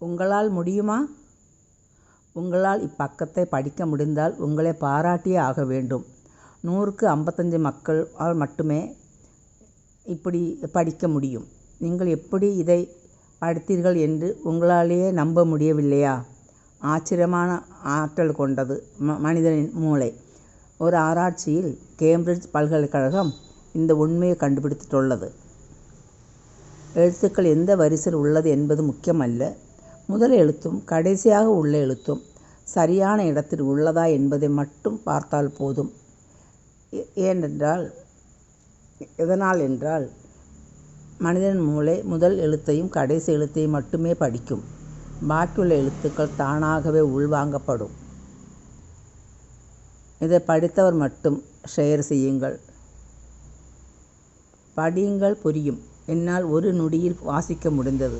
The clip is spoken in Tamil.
உங்களால் முடியுமா? உங்களால் இப்பக்கத்தை படிக்க முடிந்தால் உங்களை பாராட்டியே ஆக வேண்டும். நூறுக்கு ஐம்பத்தஞ்சு மக்களால் மட்டுமே இப்படி படிக்க முடியும். நீங்கள் எப்படி இதை படித்தீர்கள் என்று உங்களாலேயே நம்ப முடியவில்லையா? ஆச்சரியமான ஆற்றல் கொண்டது ம மனிதனின் மூளை. ஒரு ஆராய்ச்சியில் கேம்பிரிட்ஜ் பல்கலைக்கழகம் இந்த உண்மையை கண்டுபிடித்துள்ளது. எழுத்துக்கள் எந்த வரிசையில் உள்ளது என்பது முக்கியமல்ல. முதல் எழுத்தும் கடைசியாக உள்ள எழுத்தும் சரியான இடத்தில் உள்ளதா என்பதை மட்டும் பார்த்தால் போதும். ஏனென்றால் எதனால் என்றால் மனிதன் மூளை முதல் எழுத்தையும் கடைசி எழுத்தையும் மட்டுமே படிக்கும். பாக்கியுள்ள எழுத்துக்கள் தானாகவே உள்வாங்கப்படும். இதை படித்தவர் மட்டும் ஷேர் செய்யுங்கள். படியுங்கள் புரியும். என்னால் ஒரு நொடியில் வாசிக்க முடிந்தது.